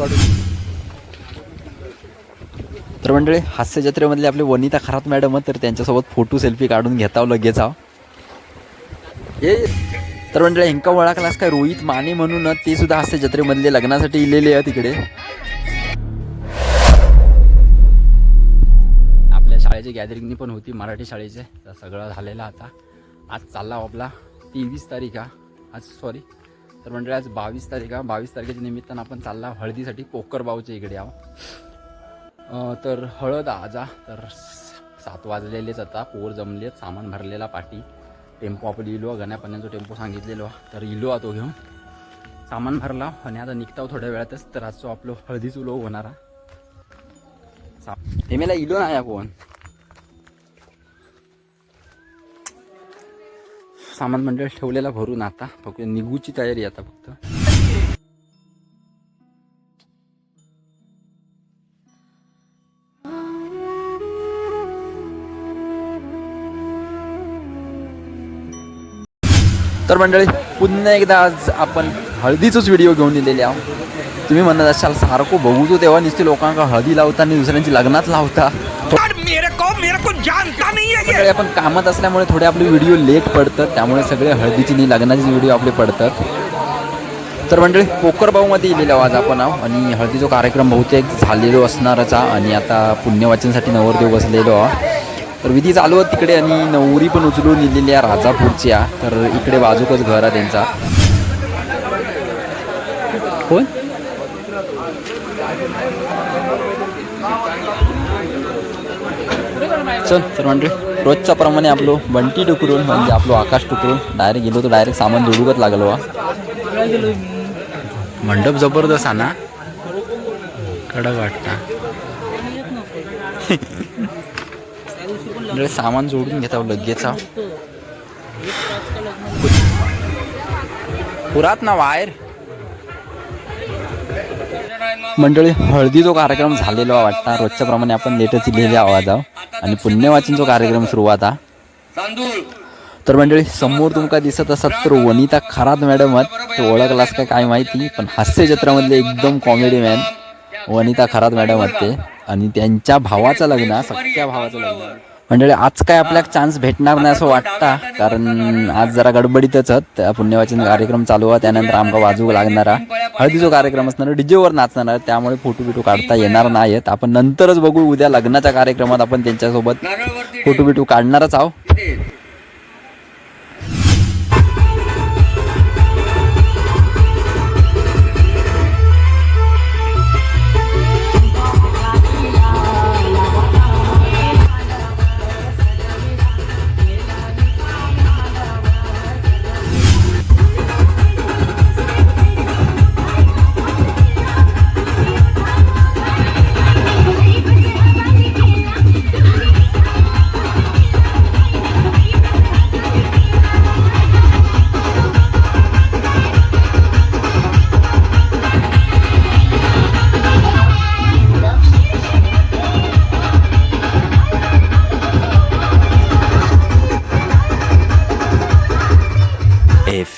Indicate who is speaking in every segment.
Speaker 1: काढून
Speaker 2: तर मंडळी हास्य जत्रेमधले आपले वनिता खरात मॅडम तर त्यांच्यासोबत फोटो सेल्फी काढून घेताव लगेच आव हे तर मंडळी हेंका ओळखलास काय रोहित माने म्हणून ते सुद्धा हास्य जत्रेमधले लग्नासाठी इलेले आहे तिकडे आपल्या शाळेची गॅदरिंगनी पण होती मराठी शाळेचे. तर सगळं झालेलं आता. आज चालला आपला तेवीस तारीख हा. आज सॉरी तर मंडळी आज बावीस तारीख आहे. बावीस तारखेच्या निमित्तानं आपण चालला हळदीसाठी कोकरबावच्या इकडे आहो. तर हळद आजा तर सात वाजलेलेच आता. पोर जमलेत सामान भरलेला पाठी टेम्पो आपण इलो गण्यापण्याचा टेम्पो सांगितलेलो तर इलो तो घेऊन. सामान भरला आणि आता निघताव थोड्या वेळातच. तर आजचो आपलं हळदीच उलो होणारा सा हे मेला इलो नाही कोण? सामान मंडळ ठेवलेला भरून आता. फक्त निघूची तयारी आता फक्त. तर मंडळी पुन्हा एकदा आज आपण हळदीचंच व्हिडिओ घेऊन दिलेले आहोत. तुम्ही म्हणत असाल सारखं बघू तेव्हा नुसते लोकांना हळदी लावता आणि दुसऱ्यांची लग्नात लावता.
Speaker 3: मेरे को मेरे को जानता नहीं है
Speaker 2: सगळे आपण कामात असल्यामुळे थोडे आपले व्हिडिओ लेट पडतात त्यामुळे सगळे हळदीची नाही लग्नाचे व्हिडिओ आपले पडतात. तर मंडळी पोकरबाऊमध्ये इलेलो आज आपण आहो आणि हळदीचा कार्यक्रम बहुतेक झालेलो असणारच हा आणि आता पुण्यवाचनसाठी नवरदेव बसलेलो आहो तर विधी चालू आहे तिकडे आणि नवरी पण उचलून दिलेली आहे राजापूरच्या तर इकडे बाजूकच घर आहे त्यांचा. कोण? चल तर म्हणजे रोजच्या प्रमाणे आपलो बंटी टुकरून म्हणजे आपलो आकाश टुकरून डायरेक्ट गेलो तर डायरेक्ट सामान जोडूकच लागलो हा मंडप जबरदस्त हा ना? कडक वाटता. सामान जोडून घेता लगेच हा. पुरात ना वायर. मंडळी हळदी जो कार्यक्रम झालेला वाटता रोजच्या प्रमाणे आपण लेटच लिहिले आवाज आहोत आणि पुण्यवाचनचा कार्यक्रम सुरुवात हा तर मंडळी समोर तुमका दिसत असत तर वनिता खरात मॅडम आहेत. तो ओळखलास का काय माहिती पण हास्य जत्रामधले एकदम comedy man Vanita Kharat madam आहेत ते. आणि त्यांच्या भावाचं लग्न सख्या भावाचं लग्न मंडळी आज काय आपल्याला चान्स भेटणार नाही असं वाटतं? कारण आज जरा गडबडीतच आहेत. त्या पुण्यवाचन कार्यक्रम चालू आहे त्यानंतर आमका वाजू लागणारा हळदीचा कार्यक्रम असणार डीजेवर नाचणार आहे. त्यामुळे फोटो बिटो काढता येणार नाहीत. आपण नंतरच बघू उद्या लग्नाच्या कार्यक्रमात आपण त्यांच्यासोबत फोटो बिटो काढणारच आहो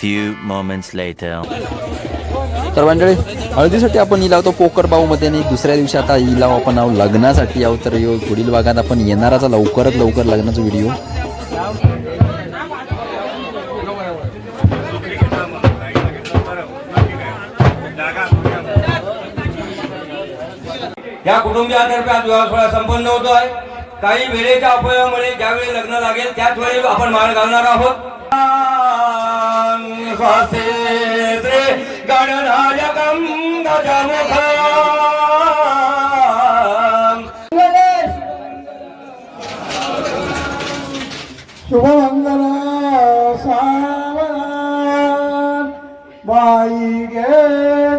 Speaker 4: few moments later.
Speaker 2: तर मंडळी हळदीसाठी आपण इलावतो पोकरमध्ये आणि दुसऱ्या दिवशी आता इलाव आपण आहो लग्नासाठी आहो तर पुढील भागात आपण येणाराचा लवकरात लवकर लग्नाचा व्हिडिओ.
Speaker 5: या कुटुंबियातर्फे आज विवाह सोहळा संपन्न होतो आहे काही वेळेच्या अपव्ययामुळे ज्यावेळी लग्न लागेल त्याच वेळी आपण माळ घालणार आहोत. गणनायकं गजमुखम्
Speaker 1: शुभमंगला सावधान बाई गे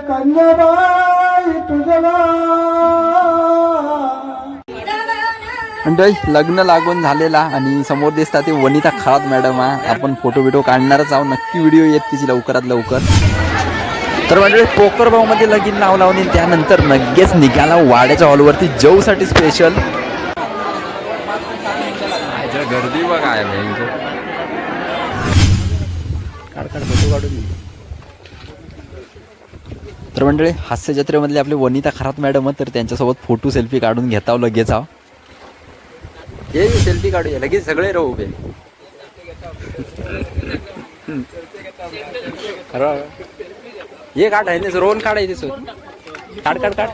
Speaker 1: कन्याबाई तुझला
Speaker 2: मंडळी लग्न लागून झालेला आणि समोर दिसतात ते वनिता खरात मॅडम हा. आपण फोटो बिटो काढणारच आहोत. नक्की व्हिडिओ येत तिची लवकरात लवकर. तर मंडळी पोकरमध्ये लगीन लाव लावून त्यानंतर लगेच निघाला वाड्याच्या हॉलवरती जवसाठी स्पेशल गर्दी बघा आहे फोटो काढून तर मंडळी हास्य जत्रेमधले आपले वनिता खरात मॅडम तर त्यांच्यासोबत फोटो सेल्फी काढून घेताव लगेच आहो ये सेल्फी काढूया लगेच सगळे राहू उभे. ये काढ आहे ना रोहन काढायचे सर काढ काढ काढ.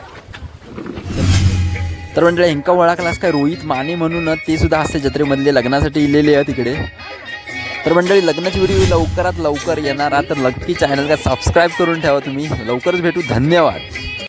Speaker 2: तर म्हणजे हिंका ओळखलास काय रोहित माने म्हणून ते सुद्धा असते जत्रेमधले लग्नासाठी इलेले आहे तिकडे. तर मंडळी लग्नाची व्हिडिओ लवकरात लवकर येणार तर नक्की चॅनलला सबस्क्राईब करून ठेवा तुम्ही. लवकरच भेटू. धन्यवाद.